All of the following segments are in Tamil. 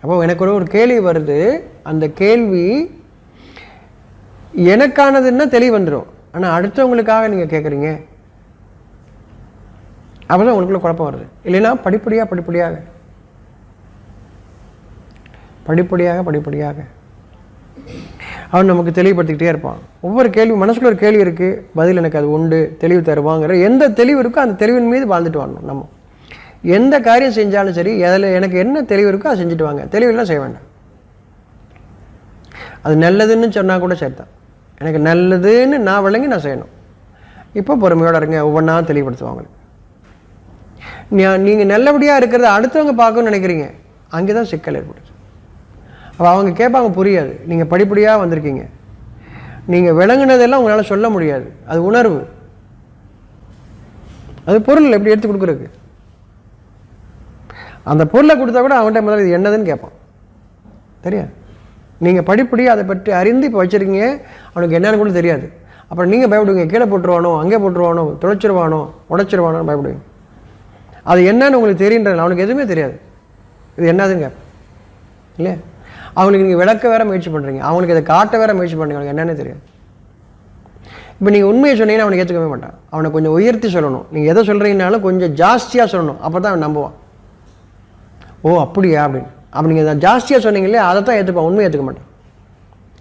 அப்போ எனக்கு ஒரு ஒரு கேள்வி வருது. அந்த கேள்வி எனக்கானதுன்னா தெளிவு வந்துடும் ஆனால் அடுத்தவங்களுக்காக நீங்கள் கேட்குறீங்க அப்போ தான் உங்களுக்குள்ள குழப்பம் வருது. இல்லைன்னா படிப்படியாக படிப்படியாக. படிப்படியாக படிப்படியாக. அவன் நமக்கு தெளிவுபடுத்திக்கிட்டே இருப்பான். ஒவ்வொரு கேள்வி மனசுக்குள்ள ஒரு கேள்வி இருக்குது பதில் எனக்கு அது உண்டு தெளிவு தருவாங்கிற எந்த தெளிவு இருக்கோ அந்த தெளிவின் மீது வாழ்ந்துட்டு வரணும் நம்ம. எந்த காரியம் செஞ்சாலும் சரி அதில் எனக்கு என்ன தெளிவு இருக்கோ அதை செஞ்சுட்டு வாங்க. தெளிவெல்லாம் செய்ய வேண்டாம். அது நல்லதுன்னு சொன்னால் கூட சரிதான். எனக்கு நல்லதுன்னு நான் விளங்கி நான் செய்யணும். இப்போ பொறுமையோட இருங்க ஒவ்வொன்றா தெளிவுபடுத்துவாங்க. நீங்கள் நல்லபடியாக இருக்கிறத அடுத்தவங்க பார்க்கணும்னு நினைக்கிறீங்க. அங்கே தான் சிக்கல் ஏற்படுது. அப்போ அவங்க கேட்பாங்க புரியாது. நீங்கள் படிப்படியாக வந்திருக்கீங்க. நீங்கள் விளங்குனதெல்லாம் உங்களால் சொல்ல முடியாது. அது உணர்வு. அது பொருள் எப்படி எடுத்து கொடுக்குறதுக்கு? அந்த பொருளை கொடுத்தா கூட அவன்கிட்ட முதல்ல இது என்னதுன்னு கேட்பான். தெரியா? நீங்கள் படிப்படியாக அதை பற்றி அறிந்து இப்போ வச்சுருக்கீங்க. அவனுக்கு என்னன்னு கூட தெரியாது. அப்புறம் நீங்கள் பயப்படுவீங்க. கீழே போட்டுருவானோ அங்கே போட்டுருவானோ துளைச்சிருவானோ உடச்சிருவானோன்னு பயப்படுவீங்க. அது என்னன்னு உங்களுக்கு தெரியுன்றது அவனுக்கு எதுவுமே தெரியாது. இது என்னதுன்னு இல்லையா? அவனுக்கு நீங்கள் விளக்க வேற முயற்சி பண்ணுறீங்க அவனுக்கு இதை காட்ட வேற முயற்சி பண்ணுறீங்க அவனுக்கு என்னென்னு தெரியாது. இப்போ நீங்கள் உண்மையை சொன்னீங்கன்னா அவனுக்கு ஏற்றுக்கவே மாட்டான். அவனை கொஞ்சம் உயர்த்தி சொல்லணும். நீங்கள் எதை சொல்கிறீங்கனாலும் கொஞ்சம் ஜாஸ்தியாக சொல்லணும். அப்போ தான் அவன் நம்புவான். ஓ அப்படியா? அப்படின்னு அப்படி நீங்கள் ஜாஸ்தியாக சொன்னீங்களே அதை தான் ஏற்றுப்பான் உண்மையை ஏற்றுக்க மாட்டான்.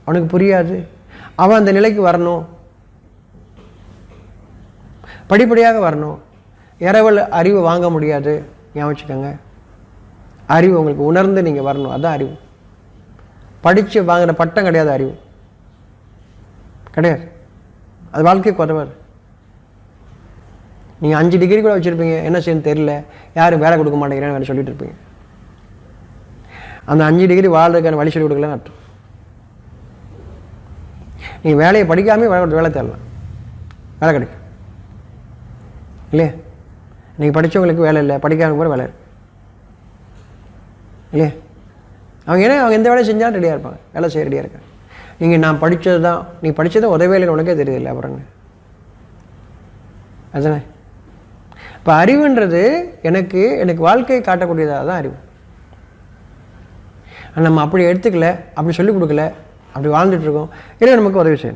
அவனுக்கு புரியாது. அவன் அந்த நிலைக்கு வரணும். படிப்படியாக வரணும். இரவல் அறிவு வாங்க முடியாது. ஞாபகம் வச்சுக்கோங்க. அறிவு உங்களுக்கு உணர்ந்து நீங்கள் வரணும். அதுதான் அறிவு. படித்து வாங்கின பட்டம் கிடையாது அறிவு. கிடையாது. அது வாழ்க்கைக்கு உதவாது. நீங்கள் அஞ்சு டிகிரி கூட வச்சுருப்பீங்க. என்ன செய்யணும் தெரியல. யாரும் வேலை கொடுக்க மாட்டேங்கிறேன்னு வேலை சொல்லிட்டு இருப்பீங்க. அந்த அஞ்சு டிகிரி வாழ்றதுக்கான வழி சொல்லி கொடுக்கலன்னு அர்த்தம். நீங்கள் வேலையை படிக்காமல் வேலை வேலை தேடலாம். வேலை கிடைக்கும். இல்லையா? நீங்கள் படித்தவங்களுக்கு வேலை இல்லை படிக்காமல் கூட வேலை இருக்கு இல்லையா? அவங்க ஏன்னா அவங்க எந்த வேலையை செஞ்சாலும் ரெடியாக இருப்பாங்க. வேலை செய்ய ரெடியாக இருக்காங்க. நீங்கள் நான் படித்தது தான் நீ படித்தது உதவி வேலைன்னு உனக்கே தெரியல அப்புறங்க அதுதானே? இப்போ அறிவுன்றது எனக்கு எனக்கு வாழ்க்கையை காட்டக்கூடியதாக தான் அறிவு. நம்ம அப்படி எடுத்துக்கல அப்படி சொல்லிக் கொடுக்கல அப்படி வாழ்ந்துட்டு இருக்கோம். இல்லை நமக்கு உதவி செய்யணும்.